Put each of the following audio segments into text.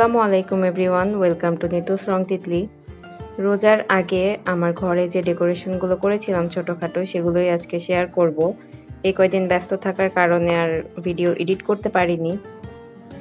আসসালামু আলাইকুম everyone, welcome to নিতুস রং তিতলি। রোজার আগে আমার ঘরে যে ডেকোরেশনগুলো করেছিলাম ছোটোখাটো, সেগুলোই আজকে শেয়ার করব। এই কয়দিন ব্যস্ত থাকার কারণে আর ভিডিও এডিট করতে পারিনি।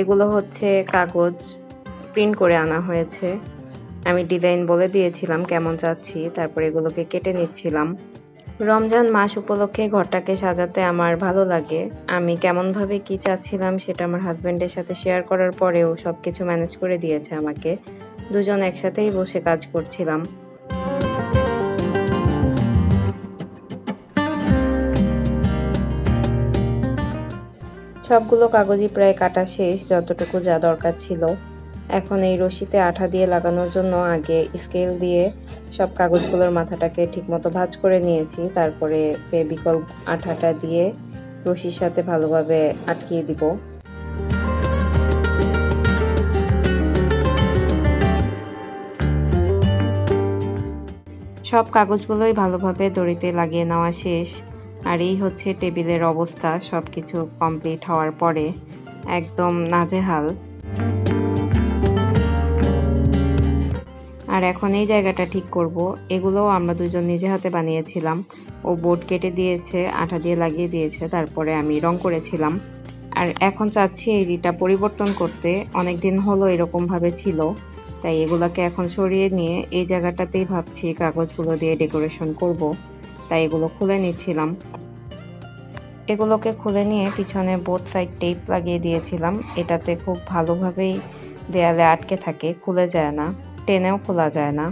এগুলো হচ্ছে কাগজ প্রিন্ট করে আনা হয়েছে। আমি ডিজাইন বলে দিয়েছিলাম কেমন চাচ্ছি, তারপর এগুলোকে কেটে নিচ্ছিলাম। রমজান মাস উপলক্ষে ঘরটাকে সাজাতে আমার ভালো লাগে। আমি কেমনভাবে কি চাচ্ছিলাম সেটা আমার হাজব্যান্ডের সাথে শেয়ার করার পরেও সব কিছু ম্যানেজ করে দিয়েছে আমাকে। দুজন একসাথেই বসে কাজ করছিলাম। সবগুলো কাগজই প্রায় কাটা শেষ, যতটুকু যা দরকার ছিল। এখন এই রশিতে আঠা দিয়ে লাগানোর জন্য আগে স্কেল দিয়ে সব কাগজগুলোর মাথাটাকে ঠিকমতো ভাজ করে নিয়েছি। তারপরে ফেবিকল আঠাটা দিয়ে রশির সাথে ভালোভাবে আটকিয়ে দিব। সব কাগজগুলোই ভালোভাবে দড়িতে লাগিয়ে নেওয়া শেষ। আর এই হচ্ছে টেবিলের অবস্থা সব কিছু কমপ্লিট হওয়ার পরে। একদম নাজেহাল। আর এখন এই জায়গাটা ঠিক করব। এগুলোও আমরা দুজন নিজে হাতে বানিয়েছিলাম। ও বোর্ড কেটে দিয়েছে, আঠা দিয়ে লাগিয়ে দিয়েছে, তারপরে আমি রং করেছিলাম। আর এখন চাচ্ছি এই জিটা পরিবর্তন করতে। অনেক দিন হলো এরকমভাবে ছিল, তাই এগুলোকে এখন সরিয়ে নিয়ে এই জায়গাটাতেই ভাবছি কাগজগুলো দিয়ে ডেকোরেশন করব। তাই এগুলো খুলে নিচ্ছিলাম। এগুলোকে খুলে নিয়ে পিছনে বোথ সাইড টেপ লাগিয়ে দিয়েছিলাম। এটাতে খুব ভালোভাবেই দেয়ালে আটকে থাকে, খুলে যায় না। টেনেও খোলা যায় না।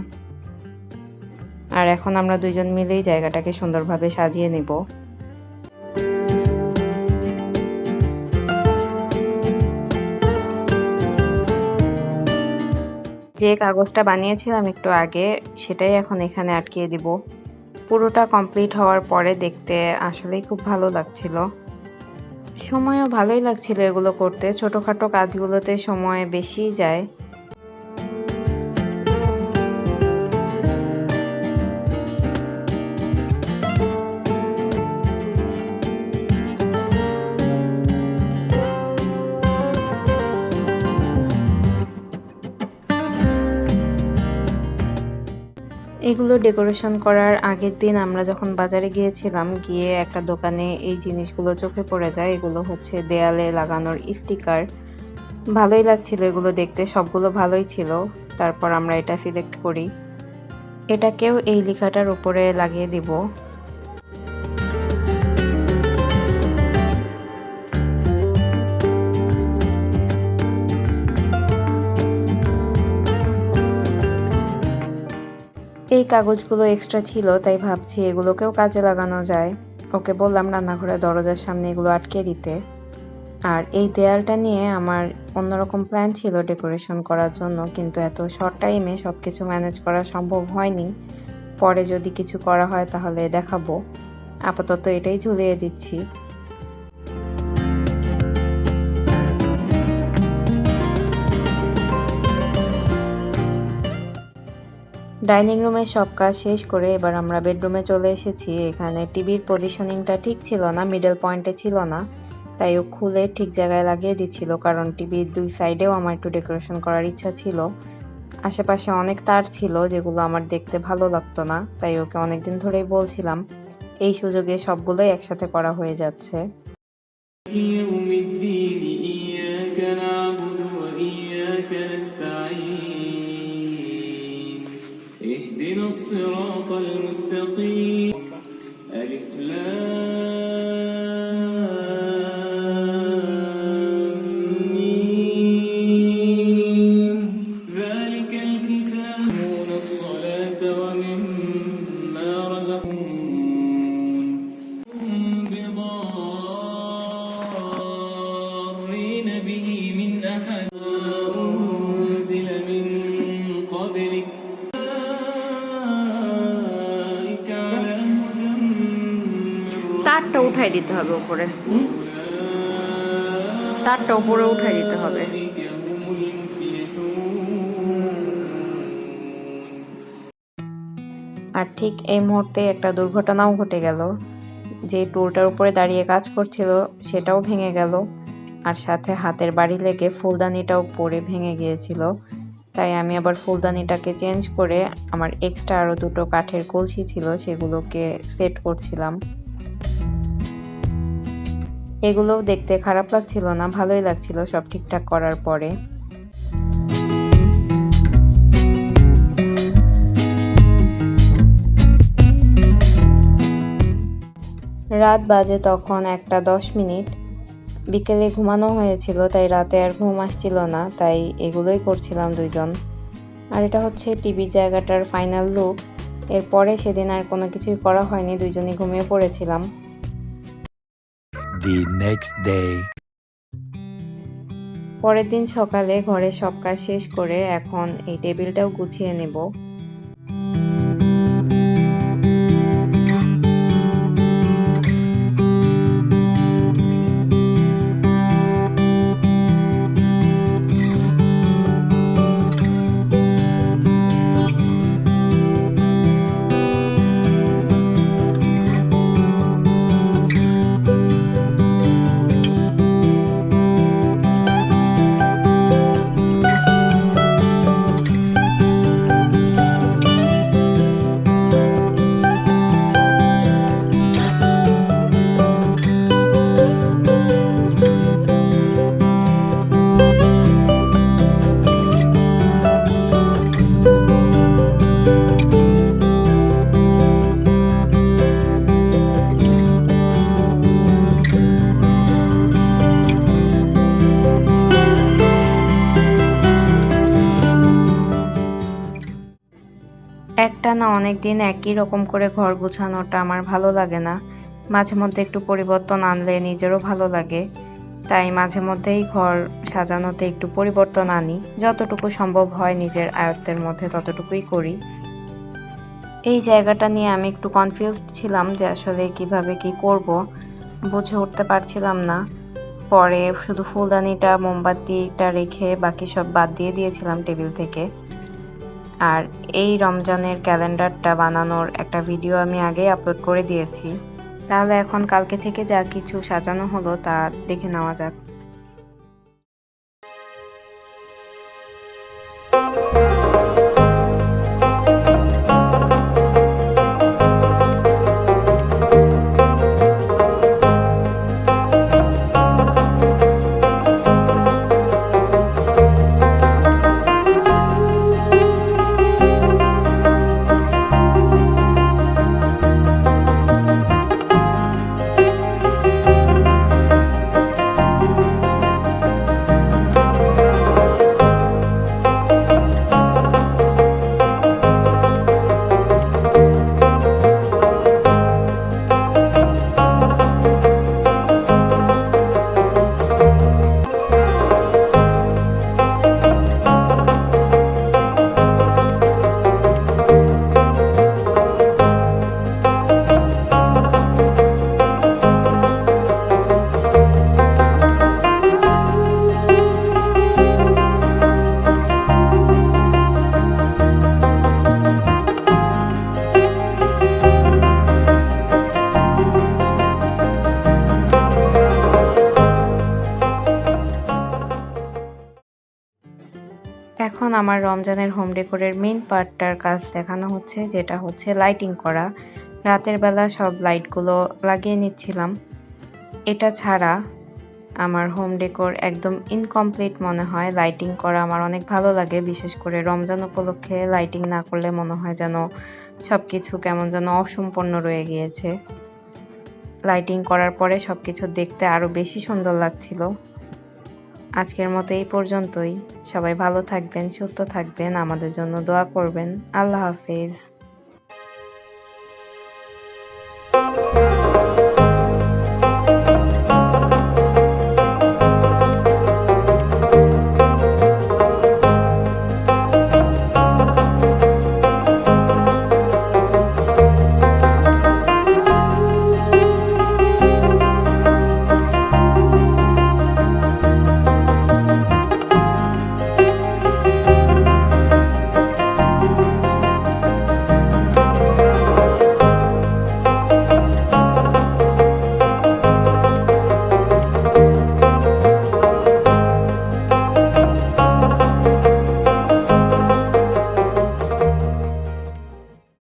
আর এখন আমরা দুইজন মিলেই জায়গাটাকে সুন্দরভাবে সাজিয়ে নেব। যে কাগজটা বানিয়েছিলাম একটু আগে, সেটাই এখন এখানে আটকিয়ে দিব। পুরোটা কমপ্লিট হওয়ার পরে দেখতে আসলেই খুব ভালো লাগছিল। সময়ও ভালোই লাগছিল এগুলো করতে। ছোটোখাটো কাজগুলোতে সময় বেশি যায়। এগুলো ডেকোরেশন করার আগের দিন আমরা যখন বাজারে গিয়েছিলাম, গিয়ে একটা দোকানে এই জিনিসগুলো চোখে পড়ে যায়। এগুলো হচ্ছে দেয়ালে লাগানোর স্টিকার। ভালোই লাগছিল এগুলো দেখতে, সবগুলো ভালোই ছিল। তারপর আমরা এটা সিলেক্ট করি। এটাকেও এই লেখাটার উপরে লাগিয়ে দিব। এই কাগজগুলো এক্সট্রা ছিল, তাই ভাবছি এগুলোকেও কাজে লাগানো যায়। ওকে বললাম রান্নাঘরের দরজার সামনে এগুলো আটকে দিতে। আর এই দেয়ালটা নিয়ে আমার অন্যরকম প্ল্যান ছিল ডেকোরেশন করার জন্য, কিন্তু এত শর্ট টাইমে সব কিছু ম্যানেজ করা সম্ভব হয়নি। পরে যদি কিছু করা হয় তাহলে দেখাবো। আপাতত এটাই ঝুলিয়ে দিচ্ছি। ডাইনিং রুমের সব কাজ শেষ করে এবার আমরা বেডরুমে চলে এসেছি। এখানে টিভির পজিশনিংটা ঠিক ছিল না মিডল পয়েন্টে ছিল না, তাই ও খুলে ঠিক জায়গায় লাগিয়ে দিচ্ছিল, কারণ টিভির দুই সাইডেও আমার একটু ডেকোরেশন করার ইচ্ছা ছিল। আশেপাশে অনেক তার ছিল, যেগুলো আমার দেখতে ভালো লাগতো না, তাই ওকে অনেকদিন ধরেই বলছিলাম, এই সুযোগে সবগুলোই একসাথে করা হয়ে যাচ্ছে। الصراط المستقيم. তারটা উঠাই দিতে হবে উপরে। তারটা উপরে উঠাই দিতে হবে। আর ঠিক এই মুহূর্তে একটা দুর্ঘটনাও ঘটে গেল। যে টুলটার উপরে দাঁড়িয়ে কাজ করছিল, সেটাও ভেঙে গেল। আর সাথে হাতের বাড়ি লেগে ফুলদানিটাও পরে ভেঙে গিয়েছিল। তাই আমি আবার ফুলদানিটাকে চেঞ্জ করে আমার এক্সট্রা আরও দুটো কাঠের কলসি ছিল, সেগুলোকে সেট করছিলাম। এগুলোও দেখতে খারাপ লাগছিল না, ভালোই লাগছিল সব ঠিকঠাক করার পরে। রাত বাজে তখন একটা দশ মিনিট। বিকেলে ঘুমানো হয়েছিল, তাই রাতে আর ঘুম আসছিল না, তাই এগুলোই করছিলাম দুইজন। আর এটা হচ্ছে টিভি জায়গাটার ফাইনাল লুক এরপরে সেদিন আর কোনো কিছুই করা হয়নি, দুইজনই ঘুমিয়ে পড়েছিলাম। The next day. পরের দিন সকালে ঘরে সব কাজ শেষ করে এখন এই টেবিলটাও গুছিয়ে নেব অনেক দিন একই রকম করে ঘর গোছানোটা আমার ভালো লাগে না। মাঝে মধ্যে একটু পরিবর্তন আনলে নিজেরও ভালো লাগে। তাই মাঝে মধ্যেই ঘর সাজানোতে একটু পরিবর্তন আনি। যতটুকু সম্ভব হয় নিজের আয়ত্তের মধ্যে ততটুকুই করি। এই জায়গাটা নিয়ে আমি একটু কনফিউজড ছিলাম যে আসলে কীভাবে কি করব। বুঝে উঠতে পারছিলাম না। পরে শুধু ফুলদানিটা, মোমবাতিটা রেখে বাকি সব বাদ দিয়ে দিয়েছিলাম টেবিল থেকে। আর এই রমজানের ক্যালেন্ডারটা বানানোর একটা ভিডিও আমি আগেই আপলোড করে দিয়েছি। তাহলে এখন কালকে থেকে যা কিছু সাজানো হলো তা দেখে নেওয়া যাক। এখন আমার রমজানের হোম ডেকোরের মেন পার্টটার কাজ দেখানো হচ্ছে, যেটা হচ্ছে লাইটিং করা। রাতের বেলা সব লাইটগুলো লাগিয়ে নিচ্ছিলাম। এটা ছাড়া আমার হোম ডেকোর একদম ইনকমপ্লিট মনে হয়। লাইটিং করা আমার অনেক ভালো লাগে, বিশেষ করে রমজান উপলক্ষে লাইটিং না করলে মনে হয় যেন সব কিছু কেমন যেন অসম্পন্ন রয়ে গিয়েছে। লাইটিং করার পরে সব কিছু দেখতে আরও বেশি সুন্দর লাগছিল। আজকের মতো এই পর্যন্তই। সবাই ভালো থাকবেন, সুস্থ থাকবেন, আমাদের জন্য দোয়া করবেন। আল্লাহ হাফেজ।